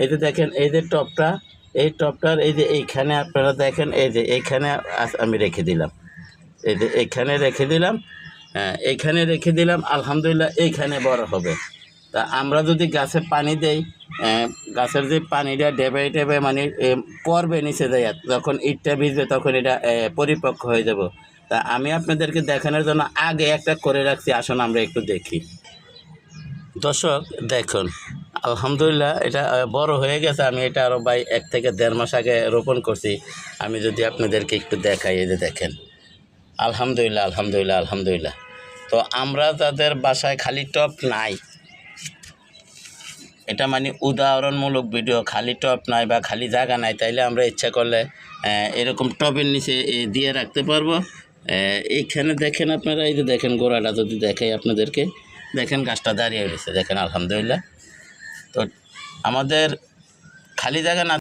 এই যে দেখেন, এই যে টপটা, এই টপটার, এই যে এইখানে আপনারা দেখেন, এই যে এইখানে আমি রেখে দিলাম। এই যে এইখানে রেখে দিলাম হ্যাঁ এইখানে রেখে দিলাম, আলহামদুলিল্লাহ এইখানে বড় হবে। তা আমরা যদি গাছে পানি দেই গাছের যে পানিটা ডেবে ডেবে মানে পড়বে নিচে যায় যখন ইটটা ভিজবে তখন এটা পরিপক্ক হয়ে যাব। তা আমি আপনাদেরকে দেখানোর জন্য আগে একটা করে রাখছি, আসুন আমরা একটু দেখি। দর্শক, দেখুন আলহামদুলিল্লাহ, এটা বড় হয়ে গেছে। আমি এটা আরও ভাই এক থেকে দেড় মাস আগে রোপণ করছি। আমি যদি আপনাদেরকে একটু দেখাই, এই যে দেখেন। আলহামদুলিল্লাহ আলহামদুলিল্লাহ আলহামদুলিল্লাহ। তো আমরা তাদের বাসায় খালি টপ নাই, এটা মানে উদাহরণমূলক ভিডিও, খালি টপ নাই বা খালি জায়গা নাই, তাইলে আমরা ইচ্ছা করলে এরকম টবের নিচে দিয়ে রাখতে পারব। এইখানে দেখেন আপনারা, এই যে দেখেন গোড়াটা যদি দেখাই আপনাদেরকে, দেখেন গাছটা দাঁড়িয়ে রয়েছে, দেখেন, আলহামদুলিল্লাহ। তো আমাদের খালি জায়গা না